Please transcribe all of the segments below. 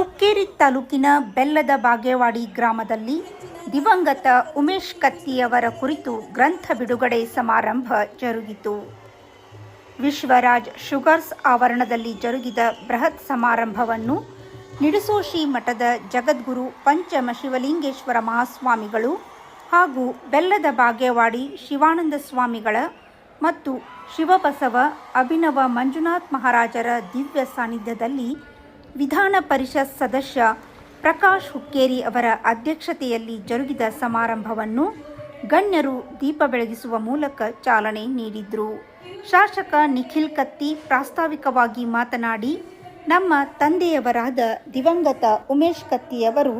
ಹುಕ್ಕೇರಿ ತಾಲೂಕಿನ ಬೆಲ್ಲದ ಬಾಗೇವಾಡಿ ಗ್ರಾಮದಲ್ಲಿ ದಿವಂಗತ ಉಮೇಶ್ ಕತ್ತಿಯವರ ಕುರಿತು ಗ್ರಂಥ ಬಿಡುಗಡೆ ಸಮಾರಂಭ ಜರುಗಿತು. ವಿಶ್ವರಾಜ್ ಶುಗರ್ಸ್ ಆವರಣದಲ್ಲಿ ಜರುಗಿದ ಬೃಹತ್ ಸಮಾರಂಭವನ್ನು ನಿಡಸೋಶಿ ಮಠದ ಜಗದ್ಗುರು ಪಂಚಮ ಶಿವಲಿಂಗೇಶ್ವರ ಮಹಾಸ್ವಾಮಿಗಳು ಹಾಗೂ ಬೆಲ್ಲದ ಬಾಗೇವಾಡಿ ಶಿವಾನಂದ ಸ್ವಾಮಿಗಳ ಮತ್ತು ಶಿವಬಸವ ಅಭಿನವ ಮಂಜುನಾಥ್ ಮಹಾರಾಜರ ದಿವ್ಯ ಸಾನ್ನಿಧ್ಯದಲ್ಲಿ ವಿಧಾನ ಪರಿಷತ್ ಸದಸ್ಯ ಪ್ರಕಾಶ್ ಹುಕ್ಕೇರಿ ಅವರ ಅಧ್ಯಕ್ಷತೆಯಲ್ಲಿ ಜರುಗಿದ ಸಮಾರಂಭವನ್ನು ಗಣ್ಯರು ದೀಪ ಬೆಳಗಿಸುವ ಮೂಲಕ ಚಾಲನೆ ನೀಡಿದ್ರು. ಶಾಸಕ ನಿಖಿಲ್ ಕತ್ತಿ ಪ್ರಾಸ್ತಾವಿಕವಾಗಿ ಮಾತನಾಡಿ, ನಮ್ಮ ತಂದೆಯವರಾದ ದಿವಂಗತ ಉಮೇಶ್ ಕತ್ತಿಯವರು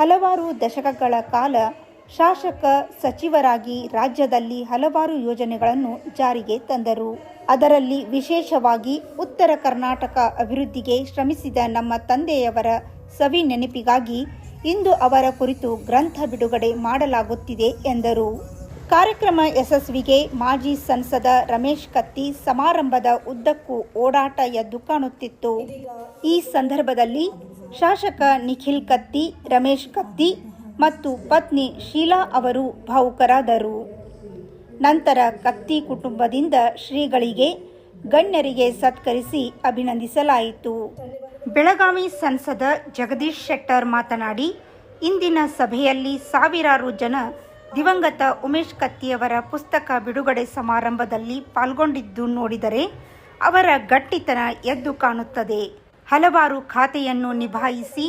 ಹಲವಾರು ದಶಕಗಳ ಕಾಲ ಶಾಸಕ ಸಚಿವರಾಗಿ ರಾಜ್ಯದಲ್ಲಿ ಹಲವಾರು ಯೋಜನೆಗಳನ್ನು ಜಾರಿಗೆ ತಂದರು. ಅದರಲ್ಲಿ ವಿಶೇಷವಾಗಿ ಉತ್ತರ ಕರ್ನಾಟಕ ಅಭಿವೃದ್ಧಿಗೆ ಶ್ರಮಿಸಿದ ನಮ್ಮ ತಂದೆಯವರ ಸವಿ ನೆನಪಿಗಾಗಿ ಇಂದು ಅವರ ಕುರಿತು ಗ್ರಂಥ ಬಿಡುಗಡೆ ಮಾಡಲಾಗುತ್ತಿದೆ ಎಂದರು. ಕಾರ್ಯಕ್ರಮ ಯಶಸ್ವಿಗೆ ಮಾಜಿ ಸಂಸದ ರಮೇಶ್ ಕತ್ತಿ ಸಮಾರಂಭದ ಉದ್ದಕ್ಕೂ ಓಡಾಟ ಎದ್ದು ಕಾಣುತ್ತಿತ್ತು. ಈ ಸಂದರ್ಭದಲ್ಲಿ ಶಾಸಕ ನಿಖಿಲ್ ಕತ್ತಿ, ರಮೇಶ್ ಕತ್ತಿ ಮತ್ತು ಪತ್ನಿ ಶೀಲಾ ಅವರು ಭಾವುಕರಾದರು. ನಂತರ ಕತ್ತಿ ಕುಟುಂಬದಿಂದ ಶ್ರೀಗಳಿಗೆ ಗಣ್ಯರಿಗೆ ಸತ್ಕರಿಸಿ ಅಭಿನಂದಿಸಲಾಯಿತು. ಬೆಳಗಾವಿ ಸಂಸದ ಜಗದೀಶ್ ಶೆಟ್ಟರ್ ಮಾತನಾಡಿ, ಇಂದಿನ ಸಭೆಯಲ್ಲಿ ಸಾವಿರಾರು ಜನ ದಿವಂಗತ ಉಮೇಶ್ ಕತ್ತಿಯವರ ಪುಸ್ತಕ ಬಿಡುಗಡೆ ಸಮಾರಂಭದಲ್ಲಿ ಪಾಲ್ಗೊಂಡಿದ್ದು ನೋಡಿದರೆ ಅವರ ಗಟ್ಟಿತನ ಎದ್ದು ಕಾಣುತ್ತದೆ. ಹಲವಾರು ಖಾತೆಯನ್ನು ನಿಭಾಯಿಸಿ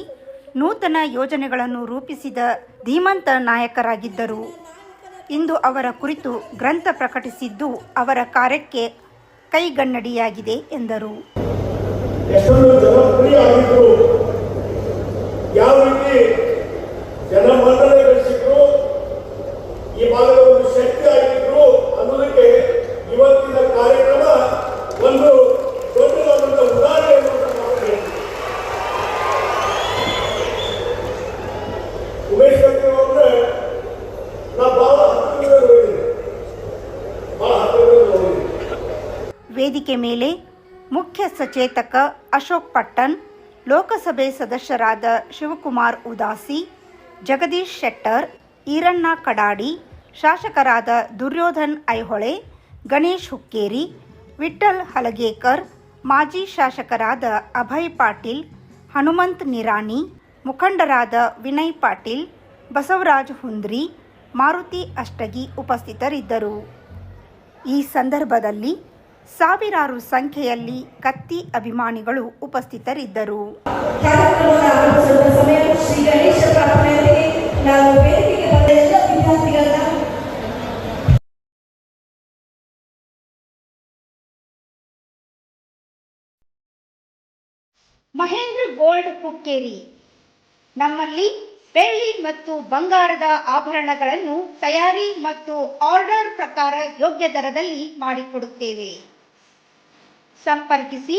ನೂತನ ಯೋಜನೆಗಳನ್ನು ರೂಪಿಸಿದ ಧೀಮಂತ ನಾಯಕರಾಗಿದ್ದರು. ಇಂದು ಅವರ ಕುರಿತು ಗ್ರಂಥ ಪ್ರಕಟಿಸಿದ್ದು ಅವರ ಕಾರ್ಯಕ್ಕೆ ಕೈಗನ್ನಡಿಯಾಗಿದೆ ಎಂದರು. ವೇದಿಕೆ ಮೇಲೆ ಮುಖ್ಯ ಸಚೇತಕ ಅಶೋಕ್ ಪಟ್ಟಣ್, ಲೋಕಸಭೆ ಸದಸ್ಯರಾದ ಶಿವಕುಮಾರ್ ಉದಾಸಿ, ಜಗದೀಶ್ ಶೆಟ್ಟರ್, ಈರಣ್ಣ ಕಡಾಡಿ, ಶಾಸಕರಾದ ದುರ್ಯೋಧನ್ ಐಹೊಳೆ, ಗಣೇಶ್ ಹುಕ್ಕೇರಿ ವಿಠಲ್ ಹಲಗೇಕರ್, ಮಾಜಿ ಶಾಸಕರಾದ ಅಭಯ್ ಪಾಟೀಲ್, ಹನುಮಂತ್ ನಿರಾಣಿ, ಮುಖಂಡರಾದ ವಿನಯ್ ಪಾಟೀಲ್, ಬಸವರಾಜ್ ಹುಂದ್ರಿ, ಮಾರುತಿ ಅಷ್ಟಗಿ ಉಪಸ್ಥಿತರಿದ್ದರು. ಈ ಸಂದರ್ಭದಲ್ಲಿ ಸಾವಿರಾರು ಸಂಖ್ಯೆಯಲ್ಲಿ ಕತ್ತಿ ಅಭಿಮಾನಿಗಳು ಉಪಸ್ಥಿತರಿದ್ದರು. ಮಹೇಂದ್ರ ಗೋಲ್ಡ್ ಕುಕ್ಕೇರಿ. ನಮ್ಮಲ್ಲಿ ಬೆಳ್ಳಿ ಮತ್ತು ಬಂಗಾರದ ಆಭರಣಗಳನ್ನು ತಯಾರಿ ಮತ್ತು ಆರ್ಡರ್ ಪ್ರಕಾರ ಯೋಗ್ಯ ದರದಲ್ಲಿ ಮಾಡಿಕೊಡುತ್ತೇವೆ. ಸಂಪರ್ಕಿಸಿ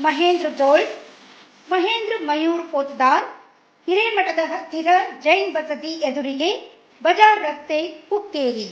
ಮಹೇಂದ್ರ ಜೋಳ್ ಮಹೇಂದ್ರ ಮಯೂರ್ ಪೋತ್ದಾರ್ ಹಿರೇಮಠದ ಹತ್ತಿರ ಜೈನ್ ಬಸದಿ ಎದುರಿಗೆ ಬಜಾರ್ ರಸ್ತೆ ಹುಕ್ಕೇರಿ